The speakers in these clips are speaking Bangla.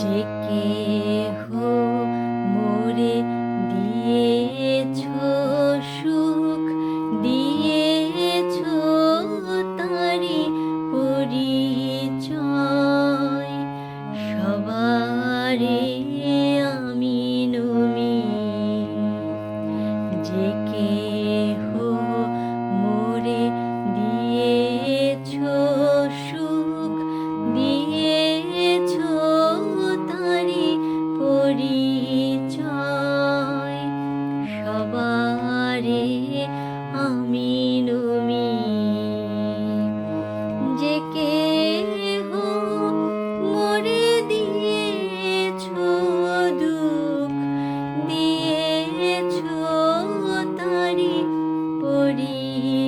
যে কেহ মোরে দিয়েছ সুখ দিয়েছ তারি পরিচয়। সবারে Mm-hmm.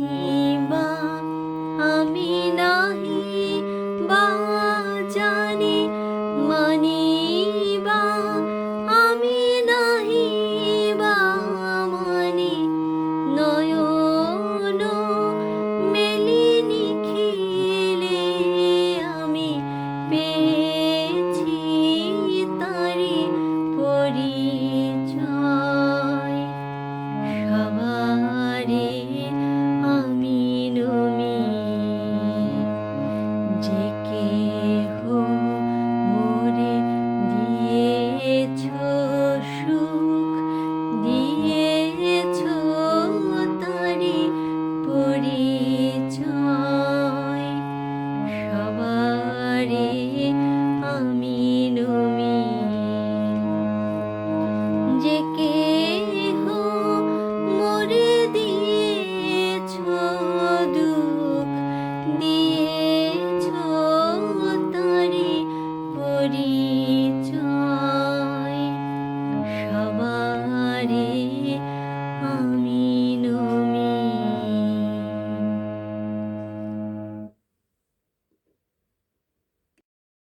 Oh. gì